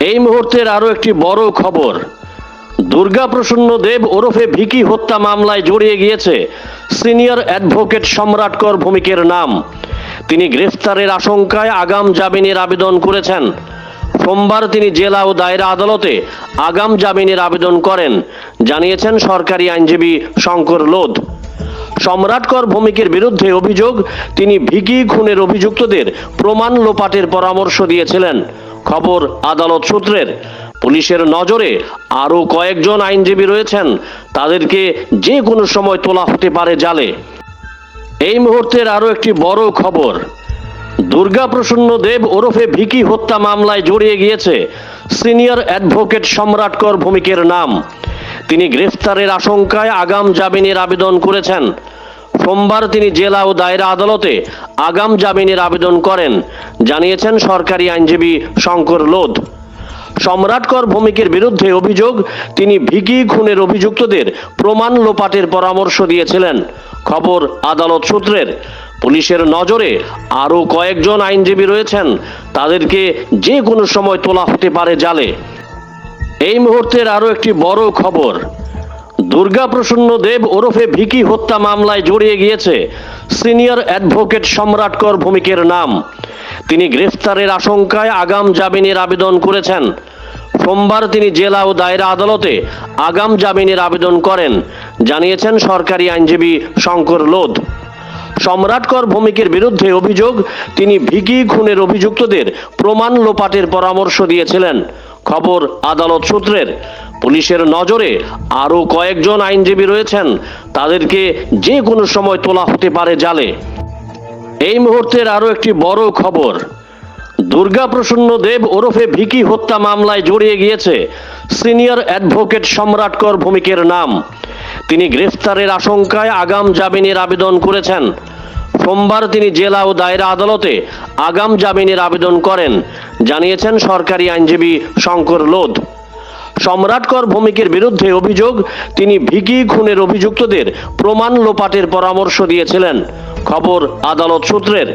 এই মুহূর্তের আরও একটি বড় খবর। দুর্গা প্রসন্ন দেব ওরফে ভিকি হত্যা মামলায় জড়িয়ে গিয়েছে। সিনিয়র অ্যাডভোকেট সম্রাটকর ভূমিকের নাম। তিনি গ্রেফতারের আশঙ্কায় আগাম জামিনের আবেদন করেছেন। সোমবার তিনি জেলা ও দায়রা আদালতে আগাম জামিনের আবেদন করেন, জানিয়েছেন সরকারি আইনজীবী শঙ্কর লোধ। সম্রাটকর ভূমিকের বিরুদ্ধে অভিযোগ, তিনি ভিকি খুনের অভিযুক্তদের প্রমাণ লোপাটের পরামর্শ দিয়েছিলেন। খবর আদালত সূত্রের। পুলিশের নজরে আরও কয়েকজন আইনজীবী রয়েছেন, তাদেরকে যে কোনো সময় তোলা হতে পারে জালে। এই মুহূর্তের আরও একটি বড় খবর, দুর্গা প্রসন্ন দেব ওরফে ভিকি হত্যা মামলায় জড়িয়ে গিয়েছে সিনিয়র অ্যাডভোকেট সম্রাটকর ভূমিকের নাম। তিনি গ্রেফতারের আশঙ্কায় আগাম জামিনের আবেদন করেছেন। সোমবার তিনি জেলা ও দায়রা আদালতে আগাম জামিনের আবেদন করেন, জানিয়েছেন সরকারি আইনজীবী শঙ্কর লোধ। সম্রাটকর ভূমিকের বিরুদ্ধে অভিযোগ, তিনি ভিকি খুনের অভিযুক্তদের প্রমাণ লোপাটের পরামর্শ দিয়েছিলেন। খবর আদালত সূত্রের। পুলিশের নজরে আরও কয়েকজন আইনজীবী রয়েছেন, তাদেরকে যে কোনো সময় তোলা হতে পারে জালে। এই মুহূর্তের আরও একটি বড় খবর। দুর্গা প্রসন্ন দেব ওরফে ভিকি হত্যা মামলায় জড়িয়ে গিয়েছে। সিনিয়র অ্যাডভোকেট সম্রাটকর ভূমিকের নাম। তিনি গ্রেফতারের আশঙ্কায় আগাম জামিনের আবেদন করেছেন। সোমবার তিনি জেলা ও দায়রা আদালতে আগাম জামিনের আবেদন করেন, জানিয়েছেন সরকারি আইনজীবী শঙ্কর লোধ। সম্রাটকর ভূমিকের বিরুদ্ধে অভিযোগ, তিনি ভিকি খুনের অভিযুক্তদের প্রমাণ লোপাটের পরামর্শ দিয়েছিলেন। খবর আদালত সূত্রের। পুলিশের নজরে আরও কয়েকজন আইনজীবী রয়েছেন, তাদেরকে যে কোনো সময় তোলা হতে পারে জালে। এই মুহূর্তের আরও একটি বড় খবর, দুর্গা প্রসন্ন দেব ওরফে ভিকি হত্যা মামলায় জড়িয়ে গিয়েছে সিনিয়র অ্যাডভোকেট সম্রাটকর ভূমিকের নাম। তিনি গ্রেফতারের আশঙ্কায় আগাম জামিনের আবেদন করেছেন। সোমবার তিনি জেলা ও দায়রা আদালতে আগাম জামিনের আবেদন করেন, জানিয়েছেন সরকারি আইনজীবী শঙ্কর লোধ। সম্রাটকর ভূমিকের বিরুদ্ধে অভিযোগ, তিনি ভিকি খুনের অভিযুক্তদের প্রমাণ লোপাটের পরামর্শ দিয়েছিলেন। খবর আদালত সূত্রের।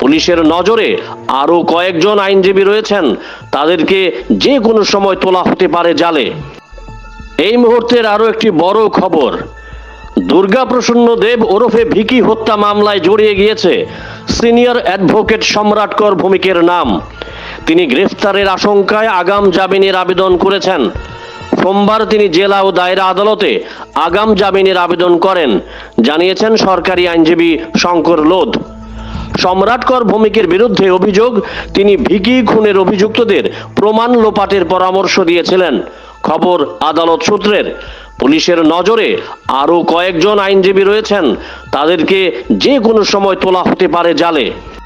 পুলিশের নজরে আরও কয়েকজন আইনজীবী রয়েছেন, তাদেরকে যে কোনো সময় তোলা হতে পারে জালে। এই মুহূর্তের আরও একটি বড় খবর। দুর্গা প্রসন্ন দেব ওরফে ভিকি হত্যা মামলায় জড়িয়ে গিয়েছে। সিনিয়র অ্যাডভোকেট সম্রাটকর ভূমিকের নাম। তিনি গ্রেফতারের আশঙ্কায় আগাম জামিনের আবেদন করেছেন। সোমবার তিনি জেলা ও দায়রা আদালতে আগাম জামিনের আবেদন করেন, জানিয়েছেন সরকারি আইনজীবী শঙ্কর লোধ। সম্রাটকর ভূমিকের বিরুদ্ধে অভিযোগ, তিনি ভিকি খুনের অভিযুক্তদের প্রমাণ লোপাটের পরামর্শ দিয়েছিলেন। খবর আদালত সূত্রের। পুলিশের নজরে আরও কয়েকজন আইনজীবী রয়েছেন, তাদেরকে যে কোনো সময় তোলা হতে পারে জালে।